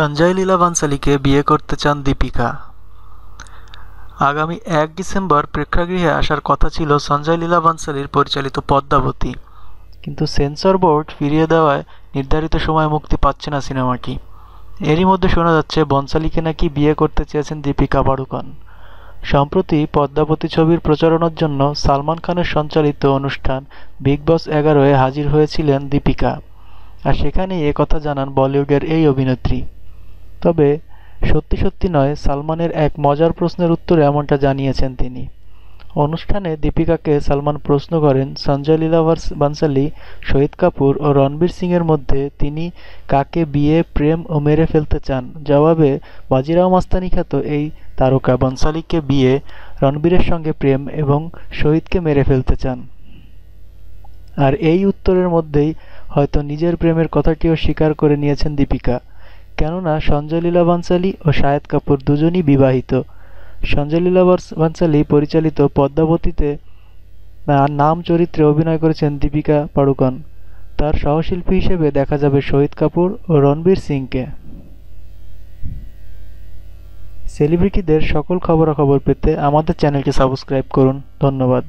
সঞ্জয় লীলা বানসালীকে বিয়ে করতে চান দীপিকা। আগামী এক ডিসেম্বর প্রেক্ষাগৃহে আসার কথা ছিল সঞ্জয় লীলা বানসালীর পরিচালিত পদ্মাবতী। কিন্তু সেন্সর বোর্ড ফিরিয়ে দেওয়ায় নির্ধারিত সময় মুক্তি পাচ্ছে না সিনেমাটি। এরই মধ্যে শোনা যাচ্ছে, বনসালীকে নাকি বিয়ে করতে চেয়েছেন দীপিকা পাড়ুকন। সম্প্রতি পদ্মাবতী ছবির প্রচারণার জন্য সালমান খানের সঞ্চালিত অনুষ্ঠান বিগ বস এগারোয় হাজির হয়েছিলেন দীপিকা। আর সেখানেই কথা জানান বলিউডের এই অভিনেত্রী। তবে সত্যি সত্যি নয়, সালমানের এক মজার প্রশ্নের উত্তরে এমনটা জানিয়েছেন তিনি। অনুষ্ঠানে দীপিকাকে সালমান প্রশ্ন করেন, সঞ্জয় লীলা বানসালি শহীদ কাপুর ও রণবীর সিংয়ের মধ্যে তিনি কাকে বিয়ে, প্রেম ও মেরে ফেলতে চান? জবাবে, বাজিরাও মাস্তানি খ্যাত এই তারকা বনসালিকে বিয়ে, রণবীরের সঙ্গে প্রেম এবং শহীদকে মেরে ফেলতে চান। আর এই উত্তরের মধ্যেই হয়তো নিজের প্রেমের কথাটিও স্বীকার করে নিয়েছেন দীপিকা। কেননা সঞ্জয় লীলা ও শাহেদ কাপুর দুজনই বিবাহিত। সঞ্জয় লীলা পরিচালিত পদ্মাবতীতে নাম চরিত্রে অভিনয় করেছেন দীপিকা পাড়ুকন। তার সহশিল্পী হিসেবে দেখা যাবে শহীদ কাপুর ও রণবীর সিংকে। সেলিব্রিটিদের সকল খবরাখবর পেতে আমাদের চ্যানেলটি সাবস্ক্রাইব করুন। ধন্যবাদ।